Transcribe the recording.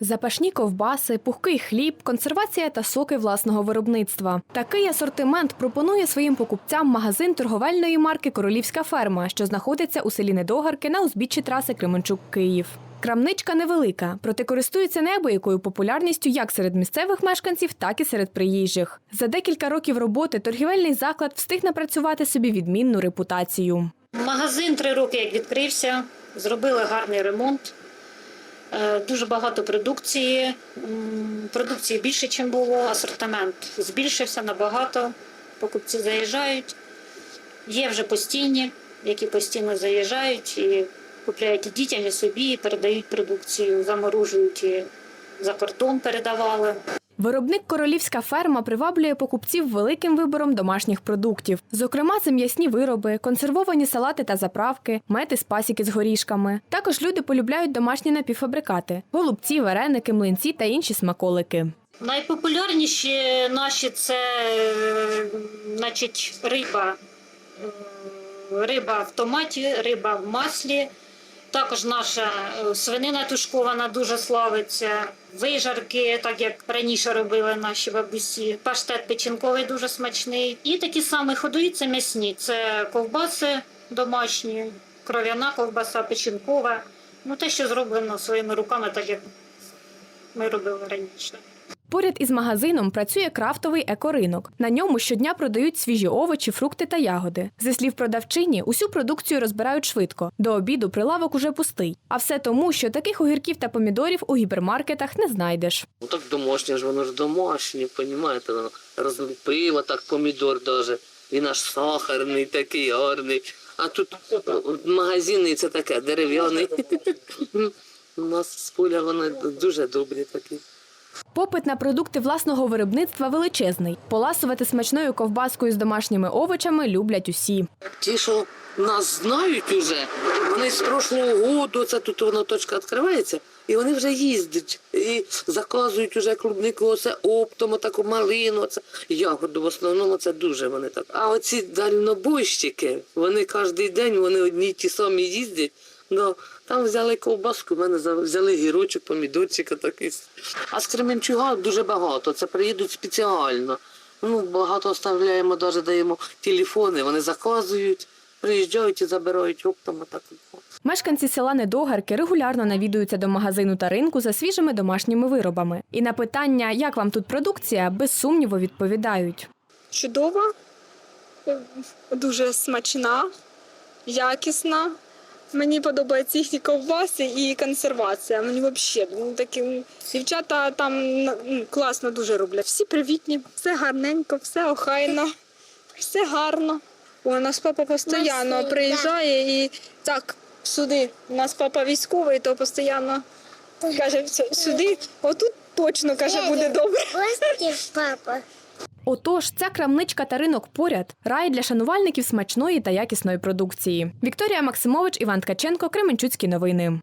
Запашні ковбаси, пухкий хліб, консервація та соки власного виробництва. Такий асортимент пропонує своїм покупцям магазин торговельної марки Королівська ферма, що знаходиться у селі Недогарки на узбіччі траси Кременчук-Київ. Крамничка невелика, проте користується неабиякою популярністю як серед місцевих мешканців, так і серед приїжджих. За декілька років роботи торгівельний заклад встиг напрацювати собі відмінну репутацію. Магазин три роки як відкрився, зробили гарний ремонт. Е, Дуже багато продукції. Продукції більше, ніж було. Асортимент збільшився набагато. Покупці заїжджають. Є вже постійні, які постійно заїжджають і купляють дітям, і собі, і передають продукцію, заморожують і за кордон передавали. Виробник королівська ферма приваблює покупців великим вибором домашніх продуктів. Зокрема, це м'ясні вироби, консервовані салати та заправки, мети з пасіки з горішками. Також люди полюбляють домашні напівфабрикати: голубці, вареники, млинці та інші смаколики. Найпопулярніші наші це е, значить, риба. Е, Риба в томаті, риба в маслі. Також наша е, свинина тушкована дуже славиться. Вижарки, так як раніше робили наші бабусі. Паштет печінковий дуже смачний. І такі самі ходові це м'ясні. Це ковбаси домашні, кров'яна ковбаса, печінкова. Ну, те, що зроблено своїми руками, так як ми робили раніше. Поряд із магазином працює крафтовий екоринок. На ньому щодня продають свіжі овочі, фрукти та ягоди. Зі слів продавчині, усю продукцію розбирають швидко. До обіду прилавок уже пустий. А все тому, що таких огірків та помідорів у гіпермаркетах не знайдеш. Ну так домашнє ж воно ж домашнє, понімаєте, воно розлупило так помідор даже. Він аж сахарний, такий гарний. А тут ну, магазинний це таке, дерев'яний. У нас з поля вони дуже добрі такі. Попит на продукти власного виробництва величезний. Поласувати смачною ковбаскою з домашніми овочами люблять усі. Ті, що нас знають уже, вони з прошлого году, це тут воно точка відкривається, і вони вже їздять і заказують уже клубнику, оце оптом, таку малину, оце ягоду. В основному це дуже вони так. А оці дальнобойщики, вони кожен день, вони одні ті самі їздять. Да. Там взяли ковбаску, в мене взяли гірочок, помідорчика такий. А з Кременчуга дуже багато. Це приїдуть спеціально. Ну, багато оставляємо, навіть даємо телефони, вони заказують, приїжджають і забирають оптом. Так. Мешканці села Недогарки регулярно навідуються до магазину та ринку за свіжими домашніми виробами. І на питання, як вам тут продукція, без сумніву відповідають. чудова, дуже смачна, якісна. Мені подобаються їхні ковбаси і консервація. Мені взагалі ну, такі дівчата там класно дуже роблять. Всі привітні, все гарненько, все охайно, все гарно. О, у нас папа постійно приїжджає і так сюди. У нас папа військовий, то постійно каже, сюди, отут точно каже, буде добре. Гості, папа. Отож, ця крамничка та ринок поряд рай для шанувальників смачної та якісної продукції. Вікторія Максимович, Іван Ткаченко, Кременчуцькі новини.